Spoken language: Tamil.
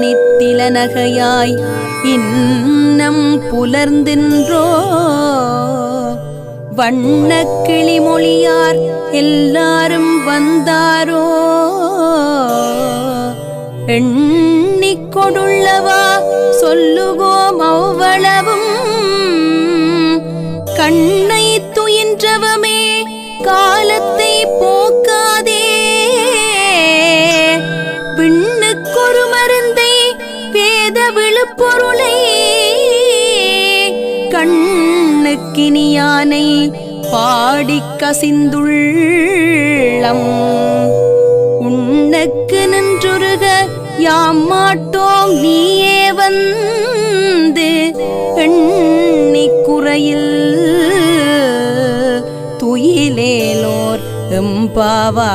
நித்தில நகையாய் இன்னம் புலர்ந்தின்றோ? வண்ணக் கிளிமொழியார் எல்லாரும் வந்தாரோ? எண்ணிக்கொடுள்ளவா சொல்லுவோம் அவ்வளவும். கண்ணை துயின்றவம் பொருளை கண்ணுக்கினியானை பாடி கசிந்துள்ளம். உன்னுக்கு நின்றுருக யாம் மாட்டோம் நீயே வந்து எண்ணிக் குறையில் துயிலேலோர் எம்பாவா